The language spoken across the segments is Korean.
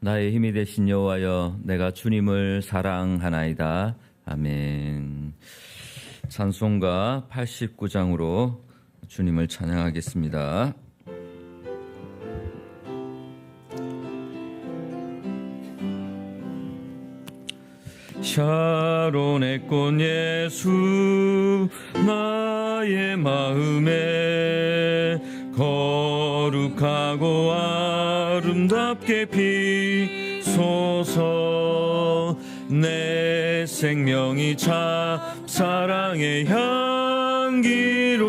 나의 힘이 되신 여호와여 내가 주님을 사랑하나이다. 아멘. 찬송가 89장으로 주님을 찬양하겠습니다. 샤론의 꽃 예수 나의 마음에 거룩하고 아 름답게 피소서. 내 생명이 참 사랑의 향기로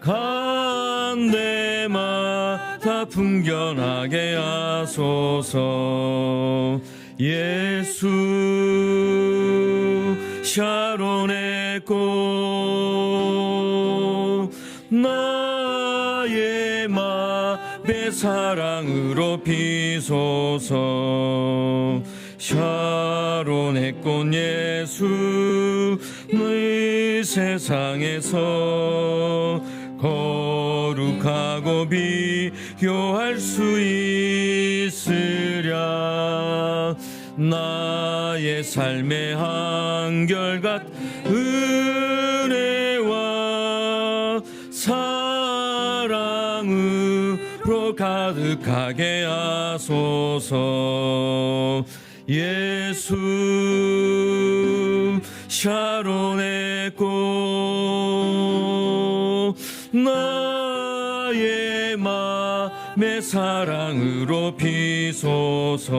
간 데마다 풍겨나게 하소서. 예수 샤론의 꽃 사랑으로 피소서 샤론의 꽃 예수 의 세상에서 거룩하고 비교할 수 있으랴. 나의 삶의 한결같 은혜와 사 가득하게 하소서. 예수 샤론의 꽃 나의 맘의 사랑으로 피소서.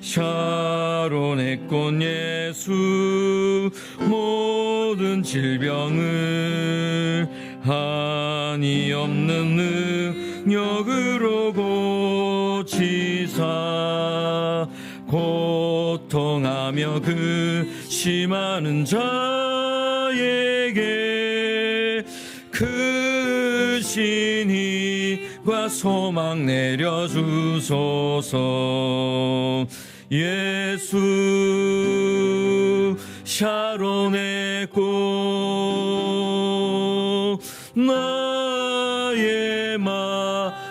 샤론의 꽃 예수 모든 질병을 한이 없는 능력으로 고치사 고통하며 그 심하는 자에게 그 신이과 소망 내려주소서. 예수 샤론의 꽃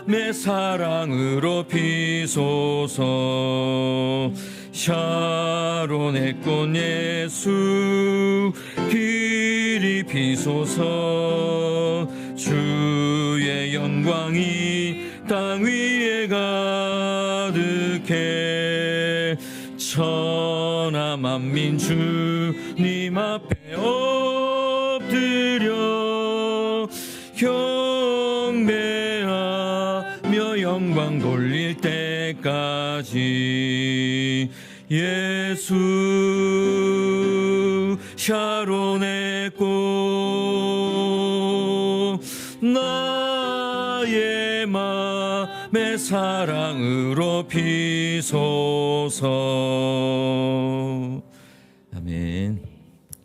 맘의 사랑으로 피소서. 샤론의 꽃 예수 길이 피소서. 주의 영광이 땅 위에 가득해. 천하 만민 주님 앞에 엎드려 영광 돌릴 때까지 예수 샤론의 꽃 나의 맘의 사랑으로 피소서 아멘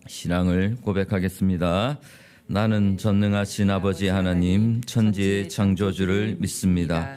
신앙을 고백하겠습니다. 나는 전능하신 아버지 하나님 천지의 창조주를 믿습니다.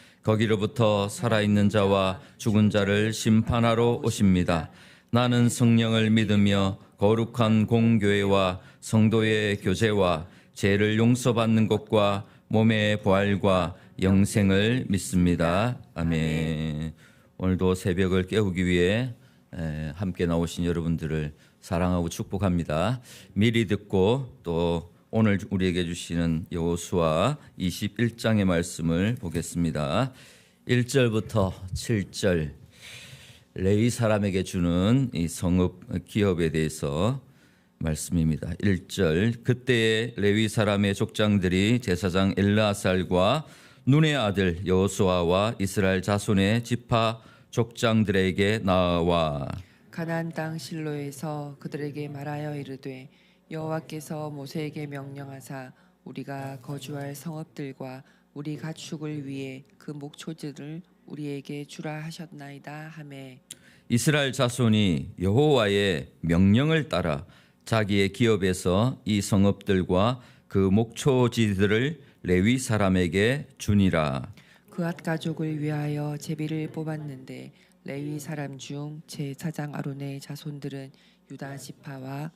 거기로부터 살아있는 자와 죽은 자를 심판하러 오십니다. 나는 성령을 믿으며 거룩한 공교회와 성도의 교제와 죄를 용서받는 것과 몸의 부활과 영생을 믿습니다. 아멘. 오늘도 새벽을 깨우기 위해 에, 함께 나오신 여러분들을 사랑하고 축복합니다. 미리 듣고 또 오늘 우리에게 주시는 여호수아 21장의 말씀을 보겠습니다. 1절부터 7절 레위 사람에게 주는 이 성읍 기업에 대해서 말씀입니다. 1절 그때의 레위 사람의 족장들이 제사장 엘라살과 눈의 아들 여호수아와 이스라엘 자손의 지파 족장들에게 나와 가나안 땅 실로에서 그들에게 말하여 이르되 여호와께서 모세에게 명령하사 우리가 거주할 성읍들과 우리 가축을 위해 그 목초지를 우리에게 주라 하셨나이다 하매 이스라엘 자손이 여호와의 명령을 따라 자기의 기업에서 이 성읍들과 그 목초지들을 레위 사람에게 주니라. 그앗 가족을 위하여 제비를 뽑았는데 레위 사람 중 제사장 아론의 자손들은 유다 지파와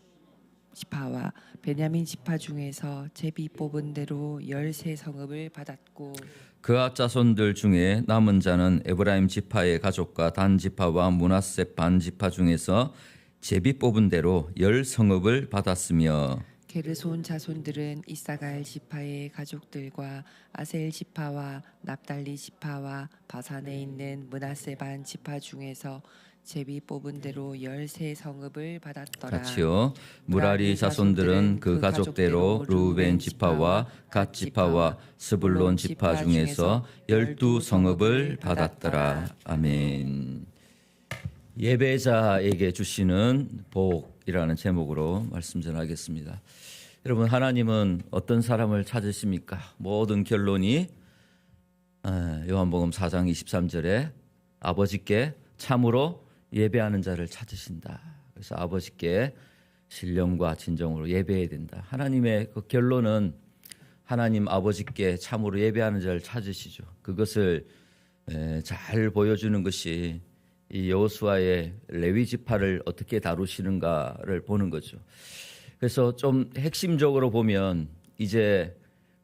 지파와 베냐민 지파 중에서 제비 뽑은 대로 열세 성읍을 받았고 그앗 자손들 중에 남은 자는 에브라임 지파의 가족과 단 지파와 문하세 반 지파 중에서 제비 뽑은 대로 열 성읍을 받았으며 게르손 자손들은 이사갈 지파의 가족들과 아셀 지파와 납달리 지파와 바산에 있는 문하세 반 지파 중에서 제비 뽑은 대로 열세 성읍을 받았더라. 같이요. 무라리 자손들은 그 가족대로 루벤 지파와 갓 지파와 스불론 지파 중에서 열두 성읍을 받았더라. 아멘. 예배자에게 주시는 복이라는 제목으로 말씀 전하겠습니다. 여러분 하나님은 어떤 사람을 찾으십니까? 모든 결론이 아, 요한복음 4장 23절에 아버지께 참으로 예배하는 자를 찾으신다. 그래서 아버지께 신령과 진정으로 예배해야 된다. 하나님의 그 결론은 하나님 아버지께 참으로 예배하는 자를 찾으시죠. 그것을 에, 잘 보여주는 것이 이 여호수아의 레위 지파를 어떻게 다루시는가를 보는 거죠. 그래서 좀 핵심적으로 보면 이제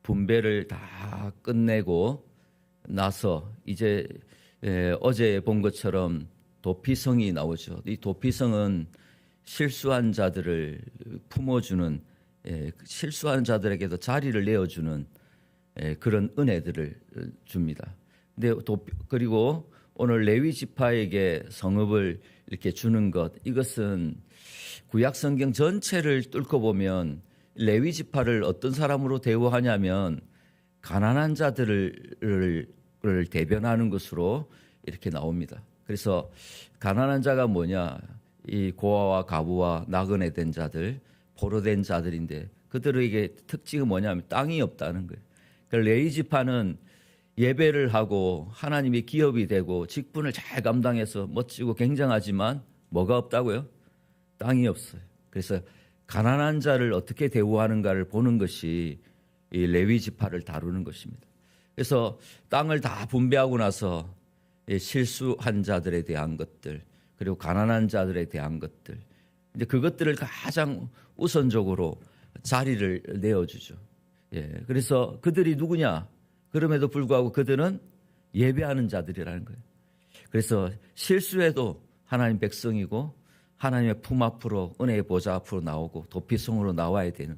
분배를 다 끝내고 나서 이제 에, 어제 본 것처럼 도피성이 나오죠. 이 도피성은 실수한 자들을 품어주는 예, 실수한 자들에게도 자리를 내어주는 예, 그런 은혜들을 줍니다. 근데 도, 그리고 오늘 레위 지파에게 성읍을 이렇게 주는 것 이것은 구약 성경 전체를 뚫고 보면 레위 지파를 어떤 사람으로 대우하냐면 가난한 자들을 를 대변하는 것으로 이렇게 나옵니다. 그래서 가난한 자가 뭐냐? 이 고아와 가부와 나그네 된 자들, 포로된 자들인데 그들에게 특징은 뭐냐면 땅이 없다는 거예요. 그러니까 레이 지파는 예배를 하고 하나님의 기업이 되고 직분을 잘 감당해서 멋지고 굉장하지만 뭐가 없다고요? 땅이 없어요. 그래서 가난한 자를 어떻게 대우하는가를 보는 것이 이 레위 지파를 다루는 것입니다. 그래서 땅을 다 분배하고 나서 이 실수한 자들에 대한 것들 그리고 가난한 자들에 대한 것들 이제 그것들을 가장 우선적으로 자리를 내어주죠. 예, 그래서 그들이 누구냐? 그럼에도 불구하고 그들은 예배하는 자들이라는 거예요. 그래서 실수해도 하나님 백성이고 하나님의 품 앞으로 은혜의 보좌 앞으로 나오고 도피성으로 나와야 되는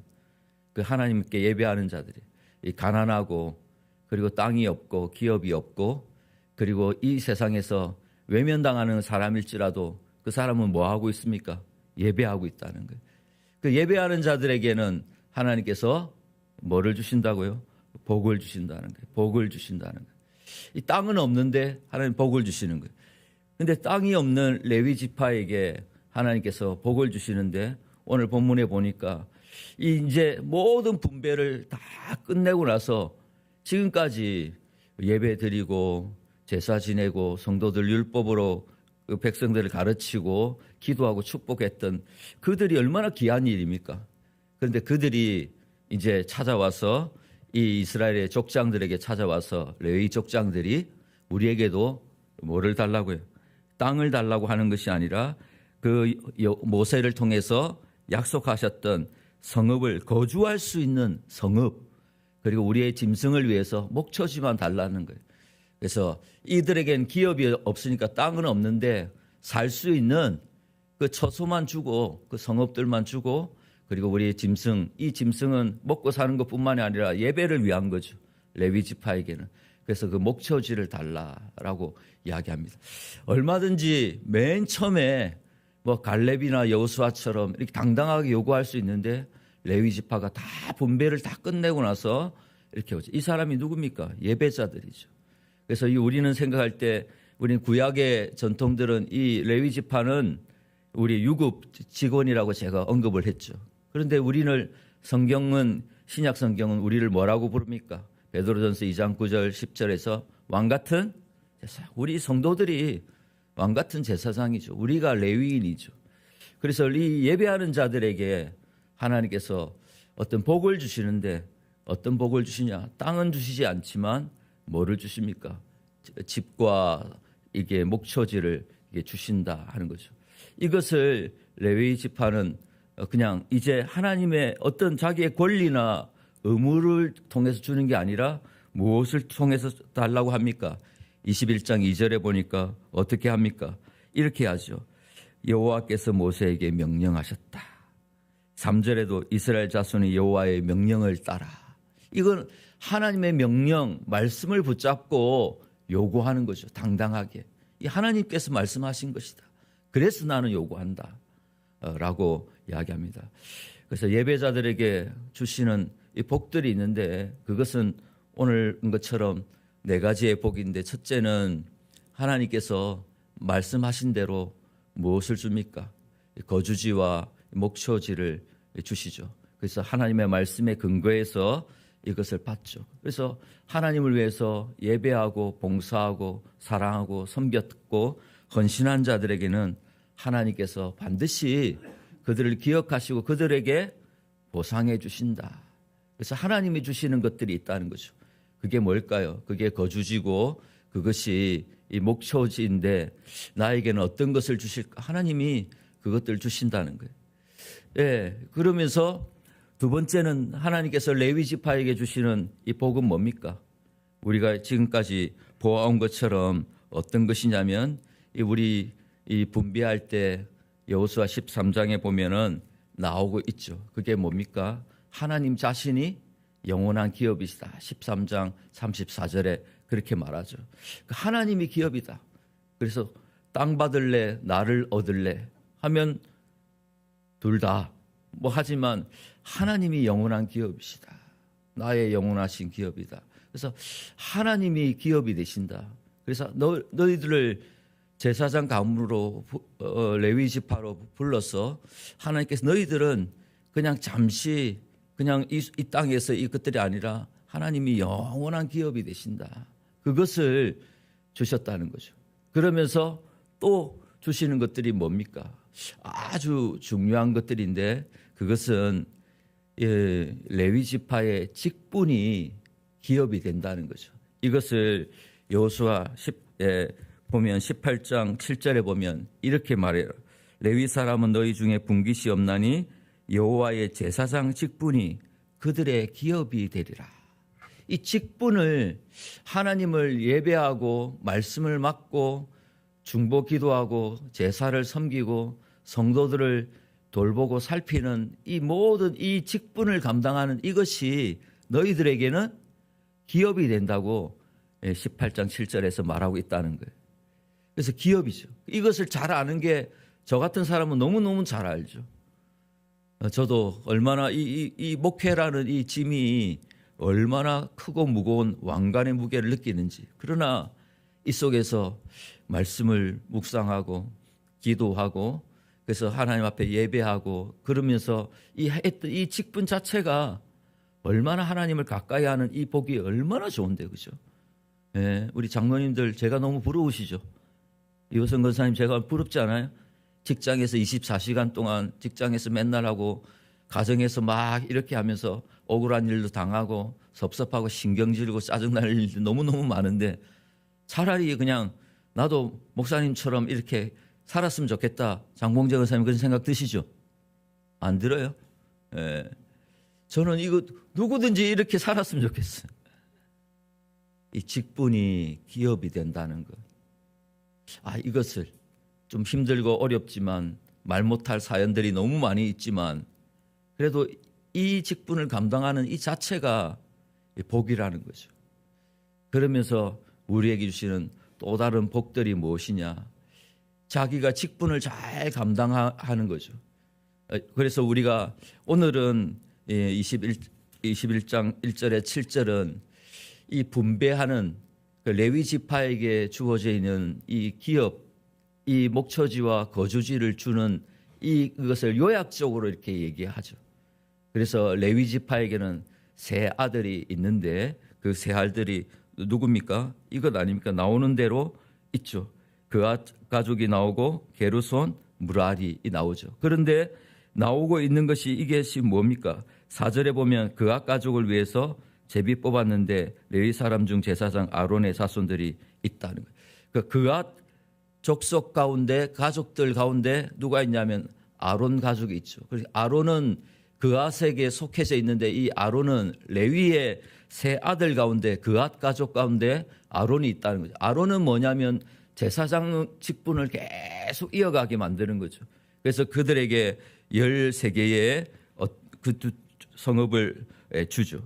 그 하나님께 예배하는 자들이 이 가난하고 그리고 땅이 없고 기업이 없고 그리고 이 세상에서 외면당하는 사람일지라도 그 사람은 뭐 하고 있습니까? 예배하고 있다는 거예요. 그 예배하는 자들에게는 하나님께서 뭐를 주신다고요? 복을 주신다는 거예요. 복을 주신다는 거예요. 이 땅은 없는데 하나님 복을 주시는 거예요. 근데 땅이 없는 레위 지파에게 하나님께서 복을 주시는데 오늘 본문에 보니까 이 이제 모든 분배를 다 끝내고 나서 지금까지 예배 드리고 제사 지내고 성도들 율법으로 그 백성들을 가르치고 기도하고 축복했던 그들이 얼마나 귀한 일입니까? 그런데 그들이 이제 찾아와서 이 이스라엘의 족장들에게 찾아와서 레위 족장들이 우리에게도 뭐를 달라고요? 땅을 달라고 하는 것이 아니라 그 모세를 통해서 약속하셨던 성읍을 거주할 수 있는 성읍 그리고 우리의 짐승을 위해서 목초지만 달라는 거예요. 그래서 이들에겐 기업이 없으니까 땅은 없는데 살 수 있는 그 처소만 주고 그 성읍들만 주고 그리고 우리의 짐승 이 짐승은 먹고 사는 것뿐만이 아니라 예배를 위한 거죠. 레위 지파에게는. 그래서 그 목초지를 달라라고 이야기합니다. 얼마든지 맨 처음에 뭐 갈렙이나 여호수아처럼 이렇게 당당하게 요구할 수 있는데 레위 지파가 다 분배를 다 끝내고 나서 이렇게 오죠. 이 사람이 누굽니까? 예배자들이죠. 그래서 이 우리는 생각할 때 우리는 구약의 전통들은 이 레위 지파는 우리 유급 직원이라고 제가 언급을 했죠. 그런데 우리는 성경은 신약 성경은 우리를 뭐라고 부릅니까? 베드로전서 2장 9절 10절에서 왕 같은 제사장. 우리 성도들이 왕 같은 제사장이죠. 우리가 레위인이죠. 그래서 이 예배하는 자들에게 하나님께서 어떤 복을 주시는데 어떤 복을 주시냐? 땅은 주시지 않지만 뭐를 주십니까? 집과 이게 목초지를 이게 주신다 하는 거죠. 이것을 레위 지파는 그냥 이제 하나님의 어떤 자기의 권리나 의무를 통해서 주는 게 아니라 무엇을 통해서 달라고 합니까? 21장 2절에 보니까 어떻게 합니까? 이렇게 하죠. 여호와께서 모세에게 명령하셨다. 3절에도 이스라엘 자손이 여호와의 명령을 따라. 이건 하나님의 명령, 말씀을 붙잡고 요구하는 거죠. 당당하게. 이 하나님께서 말씀하신 것이다. 그래서 나는 요구한다. 어, 라고 이야기합니다. 그래서 예배자들에게 주시는 이 복들이 있는데 그것은 오늘 것처럼 네 가지의 복인데 첫째는 하나님께서 말씀하신 대로 무엇을 줍니까? 거주지와 목초지를 주시죠. 그래서 하나님의 말씀에 근거해서 이것을 받죠. 그래서 하나님을 위해서 예배하고 봉사하고 사랑하고 섬겼고 헌신한 자들에게는 하나님께서 반드시 그들을 기억하시고 그들에게 보상해 주신다. 그래서 하나님이 주시는 것들이 있다는 거죠. 그게 뭘까요? 그게 거주지고 그것이 이 목초지인데 나에게는 어떤 것을 주실까? 하나님이 그것들 주신다는 거예요. 예, 그러면서 두 번째는 하나님께서 레위 지파에게 주시는 이 복은 뭡니까? 우리가 지금까지 보아온 것처럼 어떤 것이냐면 이 우리 이 분배할 때 여호수아 13장에 보면은 나오고 있죠. 그게 뭡니까? 하나님 자신이 영원한 기업이시다. 13장 34절에 그렇게 말하죠. 그 하나님이 기업이다. 그래서 땅 받을래, 나를 얻을래 하면 둘 다 뭐 하지만 하나님이 영원한 기업이시다. 나의 영원하신 기업이다. 그래서 하나님이 기업이 되신다. 그래서 너, 너희들을 제사장 가문으로 어, 레위 지파로 불러서 하나님께서 너희들은 그냥 잠시 그냥 이, 이 땅에서 이것들이 아니라 하나님이 영원한 기업이 되신다. 그것을 주셨다는 거죠. 그러면서 또 주시는 것들이 뭡니까? 아주 중요한 것들인데 그것은 예, 레위 지파의 직분이 기업이 된다는 거죠. 이것을 여호수아 10, 에 보면 18장 7절에 보면 이렇게 말해요. 레위 사람은 너희 중에 분깃이 없나니 여호와의 제사장 직분이 그들의 기업이 되리라. 이 직분을 하나님을 예배하고 말씀을 맡고 중보 기도하고 제사를 섬기고 성도들을 돌보고 살피는 이 모든 이 직분을 감당하는 이것이 너희들에게는 기업이 된다고 18장 7절에서 말하고 있다는 거예요. 그래서 기업이죠. 이것을 잘 아는 게 저 같은 사람은 너무너무 잘 알죠. 어, 저도 얼마나 이, 이, 이 목회라는 이 짐이 얼마나 크고 무거운 왕관의 무게를 느끼는지. 그러나 이 속에서 말씀을 묵상하고 기도하고 그래서 하나님 앞에 예배하고 그러면서 이 했던 이 직분 자체가 얼마나 하나님을 가까이 하는 이 복이 얼마나 좋은데 그죠? 예, 우리 장로님들 제가 너무 부러우시죠? 이호선 권사님 제가 부럽지 않아요? 직장에서 24시간 동안 직장에서 맨날 하고 가정에서 막 이렇게 하면서 억울한 일도 당하고 섭섭하고 신경질고 짜증날 일도 너무너무 많은데 차라리 그냥 나도 목사님처럼 이렇게 살았으면 좋겠다. 장봉재 의사님 그런 생각 드시죠? 안 들어요? 예. 저는 이거 누구든지 이렇게 살았으면 좋겠어요. 이 직분이 기업이 된다는 것. 아, 이것을 좀 힘들고 어렵지만 말 못할 사연들이 너무 많이 있지만 그래도 이 직분을 감당하는 이 자체가 복이라는 거죠. 그러면서 우리에게 주시는 또 다른 복들이 무엇이냐? 자기가 직분을 잘 감당하는 거죠. 어, 그래서 우리가 오늘은 21, 21장 1절에 7절은 이 분배하는 그 레위 지파에게 주어져 있는 이 기업, 이 목초지와 거주지를 주는 이 그것을 요약적으로 이렇게 얘기하죠. 그래서 레위 지파에게는 세 아들이 있는데 그 세 아들이 누굽니까? 이것 아닙니까? 나오는 대로 있죠. 그앗 가족이 나오고 게르손 무라리 나오죠. 그런데 나오고 있는 것이 이것이 뭡니까? 사절에 보면 그앗 가족을 위해서 제비 뽑았는데 레위 사람 중 제사장 아론의 자손들이 있다는 거예요. 그 그앗 족속 가운데 가족들 가운데 누가 있냐면 아론 가족이 있죠. 그래서 아론은 그앗에게 속해져 있는데 이 아론은 레위의 세 아들 가운데 그앗 가족 가운데 아론이 있다는 거죠. 아론은 뭐냐면 제사장 직분을 계속 이어가게 만드는 거죠. 그래서 그들에게 13개의 어, 그 성읍을 주죠.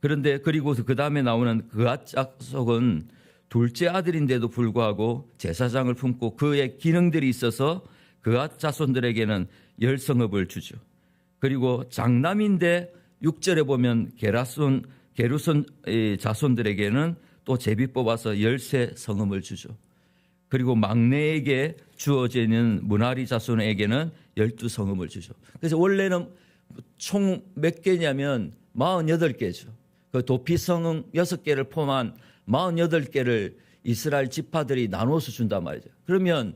그런데 그리고 그 다음에 나오는 그앗 자속은 둘째 아들인데도 불구하고 제사장을 품고 그의 기능들이 있어서 그앗 자손들에게는 열 성읍을 주죠. 그리고 장남인데 6절에 보면 게라손 게루손 자손들에게는 또 제비 뽑아서 열세 성읍을 주죠. 그리고 막내에게 주어지는 문하리 자손에게는 열두 성읍을 주죠. 그래서 원래는 총 몇 개냐면 48개죠. 그 도피성은 6개를 포함한 48개를 이스라엘 지파들이 나눠서 준단 말이죠. 그러면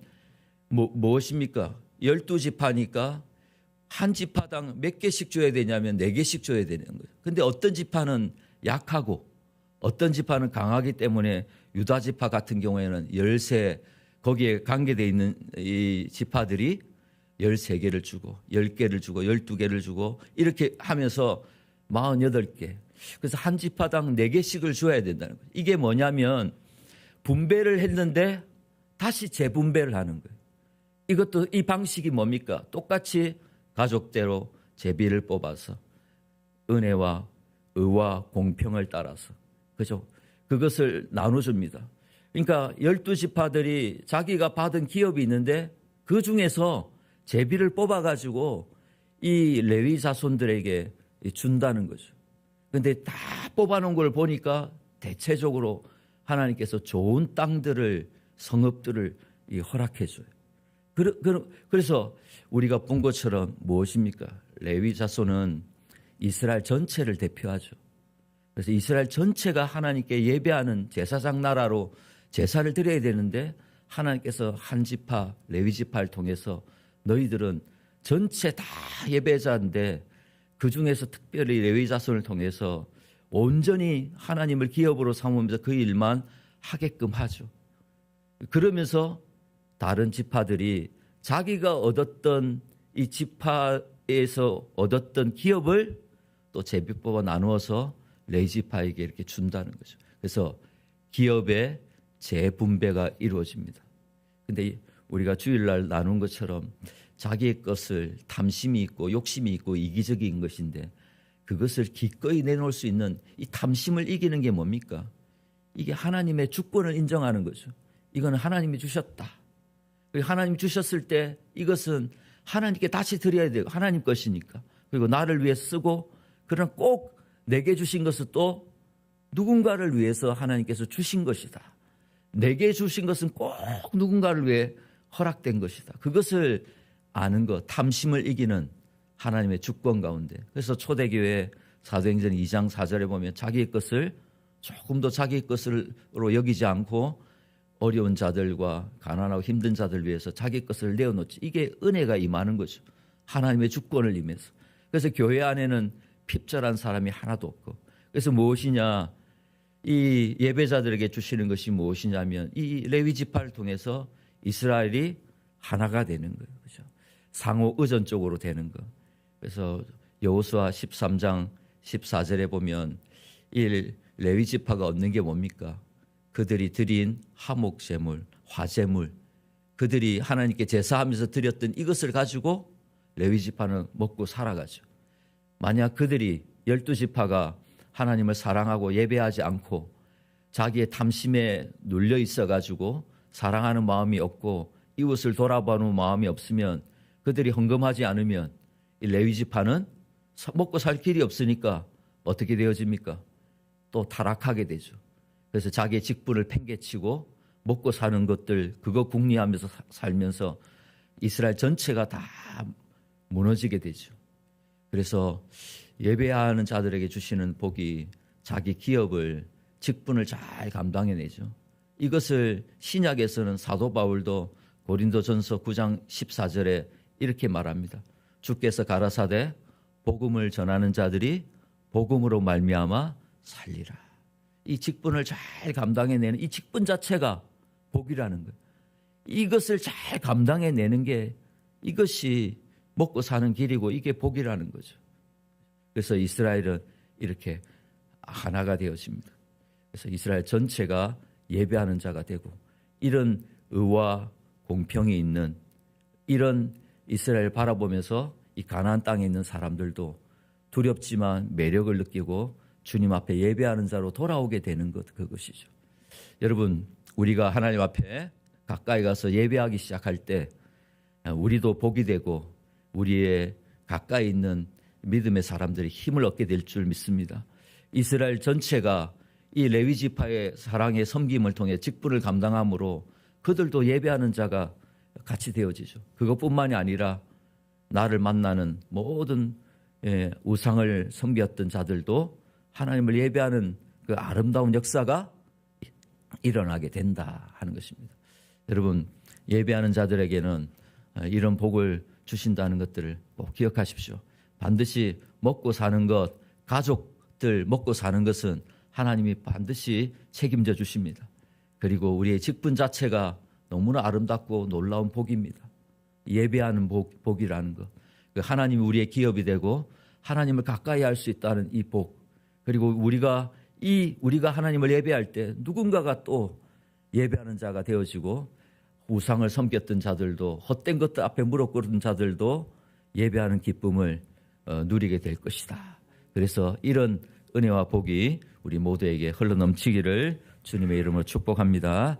뭐, 무엇입니까? 12지파니까 한 지파당 몇 개씩 줘야 되냐면 네 개씩 줘야 되는 거예요. 근데 어떤 지파는 약하고 어떤 지파는 강하기 때문에 유다 지파 같은 경우에는 열세 거기에 관계되어 있는 이 지파들이 열세 개를 주고 열 개를 주고 열두 개를 주고 이렇게 하면서 마흔여덟 개 그래서 한 지파당 네 개씩을 줘야 된다는 거예요. 이게 뭐냐면 분배를 했는데 다시 재분배를 하는 거예요. 이것도 이 방식이 뭡니까? 똑같이 가족대로 제비를 뽑아서 은혜와 의와 공평을 따라서 그죠? 그것을 나눠줍니다. 그러니까 열두 지파들이 자기가 받은 기업이 있는데 그 중에서 제비를 뽑아가지고 이 레위 자손들에게 준다는 거죠. 근데 다 뽑아놓은 걸 보니까 대체적으로 하나님께서 좋은 땅들을 성읍들을 허락해줘요. 그래서 우리가 본 것처럼 무엇입니까? 레위 자손은 이스라엘 전체를 대표하죠. 그래서 이스라엘 전체가 하나님께 예배하는 제사장 나라로 제사를 드려야 되는데 하나님께서 한 지파 레위 지파를 통해서 너희들은 전체 다 예배자인데 그 중에서 특별히 레위 자손을 통해서 온전히 하나님을 기업으로 삼으면서 그 일만 하게끔 하죠. 그러면서 다른 지파들이 자기가 얻었던 이 지파에서 얻었던 기업을 또 제비뽑아 나누어서 레지파에게 이렇게 준다는 거죠. 그래서 기업의 재분배가 이루어집니다. 근데 우리가 주일날 나눈 것처럼 자기의 것을 탐심이 있고 욕심이 있고 이기적인 것인데 그것을 기꺼이 내놓을 수 있는 이 탐심을 이기는 게 뭡니까? 이게 하나님의 주권을 인정하는 거죠. 이거는 하나님이 주셨다. 하나님 주셨을 때 이것은 하나님께 다시 드려야 돼요. 하나님 것이니까. 그리고 나를 위해 쓰고 그러나 꼭 내게 주신 것은 또 누군가를 위해서 하나님께서 주신 것이다. 내게 주신 것은 꼭 누군가를 위해 허락된 것이다. 그것을 아는 것, 탐심을 이기는 하나님의 주권 가운데. 그래서 초대교회 사도행전 2장 4절에 보면 자기의 것을 조금 더 자기의 것으로 여기지 않고 어려운 자들과 가난하고 힘든 자들 위해서 자기 것을 내어놓지. 이게 은혜가 임하는 거죠. 하나님의 주권을 임해서. 그래서 교회 안에는 핍절한 사람이 하나도 없고. 그래서 무엇이냐? 이 예배자들에게 주시는 것이 무엇이냐면 이 레위 지파를 통해서 이스라엘이 하나가 되는 거예요. 그죠? 상호 의존적으로 되는 거. 그래서 여호수아 13장 14절에 보면 이 레위 지파가 얻는 게 뭡니까? 그들이 드린 화목 제물, 화제물, 그들이 하나님께 제사하면서 드렸던 이것을 가지고 레위 지파는 먹고 살아가죠. 만약 그들이 열두 지파가 하나님을 사랑하고 예배하지 않고 자기의 탐심에 눌려 있어 가지고 사랑하는 마음이 없고 이웃을 돌아보는 마음이 없으면 그들이 헌금하지 않으면 이 레위 지파는 먹고 살 길이 없으니까 어떻게 되어집니까? 또 타락하게 되죠. 그래서 자기의 직분을 팽개치고 먹고 사는 것들 그거 궁리하면서 살면서 이스라엘 전체가 다 무너지게 되죠. 그래서 예배하는 자들에게 주시는 복이 자기 기업을 직분을 잘 감당해내죠. 이것을 신약에서는 사도 바울도 고린도전서 9장 14절에 이렇게 말합니다. 주께서 가라사대 복음을 전하는 자들이 복음으로 말미암아 살리라. 이 직분을 잘 감당해내는 이 직분 자체가 복이라는 거예요. 이것을 잘 감당해내는 게 이것이 먹고 사는 길이고 이게 복이라는 거죠. 그래서 이스라엘은 이렇게 하나가 되어집니다. 그래서 이스라엘 전체가 예배하는 자가 되고 이런 의와 공평이 있는 이런 이스라엘 바라보면서 이 가나안 땅에 있는 사람들도 두렵지만 매력을 느끼고 주님 앞에 예배하는 자로 돌아오게 되는 것 그것이죠. 여러분 우리가 하나님 앞에 가까이 가서 예배하기 시작할 때 우리도 복이 되고 우리의 가까이 있는 믿음의 사람들이 힘을 얻게 될 줄 믿습니다. 이스라엘 전체가 이 레위 지파의 사랑의 섬김을 통해 직분을 감당함으로 그들도 예배하는 자가 같이 되어지죠. 그것뿐만이 아니라 나를 만나는 모든 예, 우상을 섬겼던 자들도 하나님을 예배하는 그 아름다운 역사가 일어나게 된다 하는 것입니다. 여러분 예배하는 자들에게는 어, 이런 복을 주신다는 것들을 꼭 기억하십시오. 반드시 먹고 사는 것, 가족들 먹고 사는 것은 하나님이 반드시 책임져 주십니다. 그리고 우리의 직분 자체가 너무나 아름답고 놀라운 복입니다. 예배하는 복, 복이라는 것. 그 하나님이 우리의 기업이 되고 하나님을 가까이 할 수 있다는 이 복. 그리고 우리가 이 우리가 하나님을 예배할 때 누군가가 또 예배하는 자가 되어지고 우상을 섬겼던 자들도 헛된 것들 앞에 무릎 꿇은 자들도 예배하는 기쁨을 어, 누리게 될 것이다. 그래서 이런 은혜와 복이 우리 모두에게 흘러넘치기를 주님의 이름으로 축복합니다.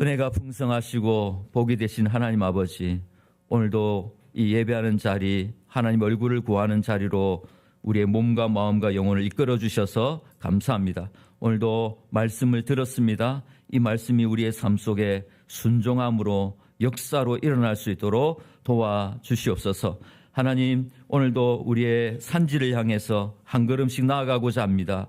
은혜가 풍성하시고 복이 되신 하나님 아버지 오늘도 이 예배하는 자리 하나님 얼굴을 구하는 자리로 우리의 몸과 마음과 영혼을 이끌어 주셔서 감사합니다. 오늘도 말씀을 들었습니다. 이 말씀이 우리의 삶 속에 순종함으로 역사로 일어날 수 있도록 도와 주시옵소서. 하나님 오늘도 우리의 산지를 향해서 한 걸음씩 나아가고자 합니다.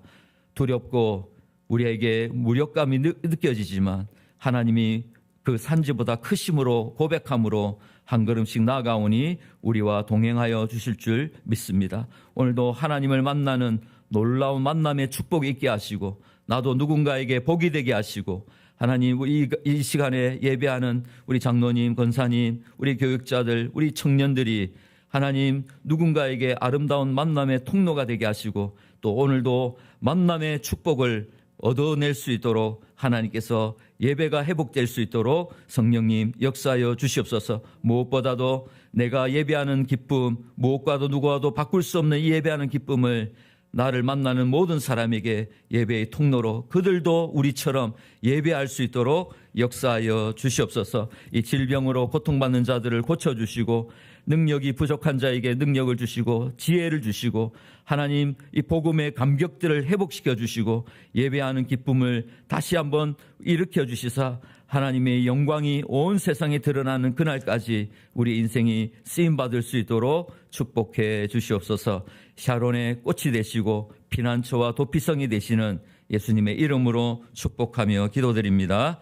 두렵고 우리에게 무력감이 느, 느껴지지만 하나님이 그 산지보다 크심으로 고백함으로 한 걸음씩 나아가오니 우리와 동행하여 주실 줄 믿습니다. 오늘도 하나님을 만나는 놀라운 만남의 축복이 있게 하시고 나도 누군가에게 복이 되게 하시고 하나님 이, 이 시간에 예배하는 우리 장로님, 권사님, 우리 교육자들, 우리 청년들이 하나님 누군가에게 아름다운 만남의 통로가 되게 하시고 또 오늘도 만남의 축복을 얻어낼 수 있도록 하나님께서 예배가 회복될 수 있도록 성령님 역사하여 주시옵소서. 무엇보다도 내가 예배하는 기쁨 무엇과도 누구와도 바꿀 수 없는 이 예배하는 기쁨을 나를 만나는 모든 사람에게 예배의 통로로 그들도 우리처럼 예배할 수 있도록 역사하여 주시옵소서. 이 질병으로 고통받는 자들을 고쳐주시고 능력이 부족한 자에게 능력을 주시고 지혜를 주시고 하나님 이 복음의 감격들을 회복시켜 주시고 예배하는 기쁨을 다시 한번 일으켜 주시사 하나님의 영광이 온 세상에 드러나는 그날까지 우리 인생이 쓰임 받을 수 있도록 축복해 주시옵소서. 샤론의 꽃이 되시고 피난처와 도피성이 되시는 예수님의 이름으로 축복하며 기도드립니다.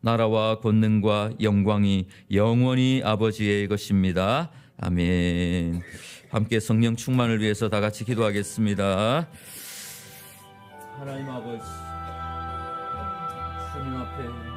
나라와 권능과 영광이 영원히 아버지의 것입니다. 아멘. 함께 성령 충만을 위해서 다 같이 기도하겠습니다. 하나님 아버지, 주님 앞에